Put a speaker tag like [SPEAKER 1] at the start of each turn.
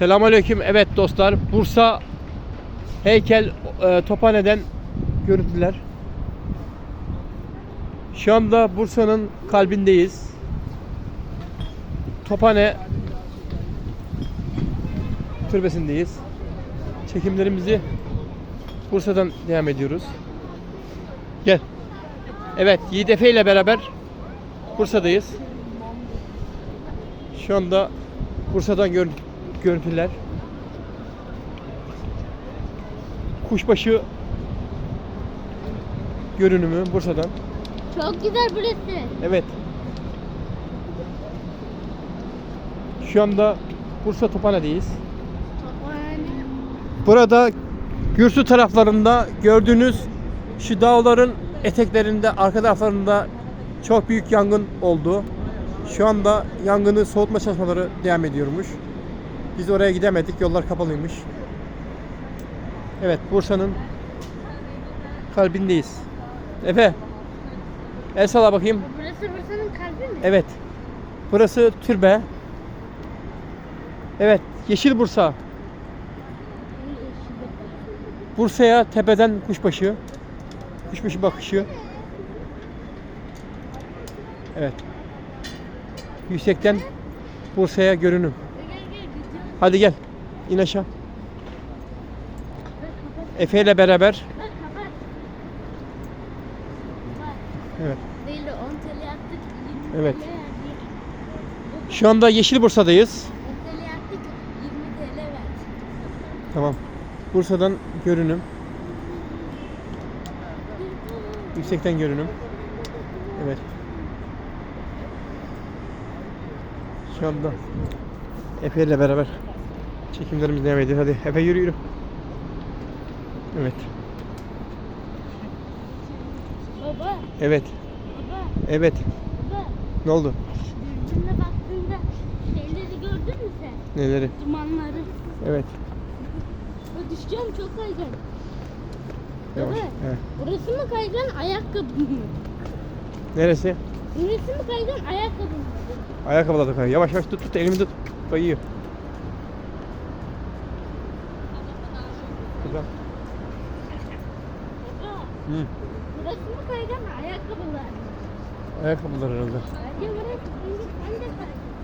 [SPEAKER 1] Selamünaleyküm. Evet dostlar, Bursa Heykel e, Tophane'den görüntüler. Şu anda Bursa'nın kalbindeyiz. Tophane türbesindeyiz. Çekimlerimizi Bursa'dan devam ediyoruz. Gel. Evet, Yiğit ile beraber Bursa'dayız. Şu anda Bursa'dan gör- görüntüler. Kuşbaşı görünümü Bursa'dan.
[SPEAKER 2] Çok güzel burası.
[SPEAKER 1] Evet. Şu anda Bursa Tophane'deyiz.
[SPEAKER 2] Tophane.
[SPEAKER 1] Burada Gürsü taraflarında gördüğünüz şu dağların eteklerinde arka taraflarında çok büyük yangın oldu. Şu anda yangını soğutma çalışmaları devam ediyormuş. Biz oraya gidemedik. Yollar kapalıymış. Evet, Bursa'nın kalbindeyiz. Efe. El sala bakayım.
[SPEAKER 2] Burası Bursa'nın kalbi mi?
[SPEAKER 1] Evet. Burası türbe. Evet, Yeşil Bursa. Bursa'ya tepeden kuşbaşı. Kuşbaşı bakışı. Evet. Yüksekten Bursa'ya görünüm. Hadi gel. İn aşağı. Efe ile beraber. Evet.
[SPEAKER 2] Değil de 10 TL attık. 20
[SPEAKER 1] Evet. Şu anda Yeşil Bursa'dayız.
[SPEAKER 2] 10 TL attık. 20 TL verdik.
[SPEAKER 1] Tamam. Bursa'dan görünüm. Yüksekten görünüm. Evet. Şu anda Efe ile beraber çekimlerimiz devam ediyor. Hadi Efe yürü yürü. Evet.
[SPEAKER 2] Baba.
[SPEAKER 1] Evet.
[SPEAKER 2] Baba.
[SPEAKER 1] Evet.
[SPEAKER 2] Baba.
[SPEAKER 1] Ne oldu?
[SPEAKER 2] Dürbünle baktığında şeyleri gördün mü sen?
[SPEAKER 1] Neleri?
[SPEAKER 2] Dumanları.
[SPEAKER 1] Evet.
[SPEAKER 2] Bak düşeceğim çok kaygan.
[SPEAKER 1] Yavaş.
[SPEAKER 2] Baba.
[SPEAKER 1] Evet.
[SPEAKER 2] Burası mı kaygan ayakkabı mı?
[SPEAKER 1] Neresi?
[SPEAKER 2] Burası mı kaygan ayakkabı mı?
[SPEAKER 1] Ayakkabılarda kayıyor. Yavaş yavaş tut tut elimi tut. Kayıyor. Güzel. Hı.
[SPEAKER 2] Burası mı kaygan ayakkabılar?
[SPEAKER 1] Ayakkabılar herhalde.
[SPEAKER 2] Bence burası kaygan. Ben de kaygan.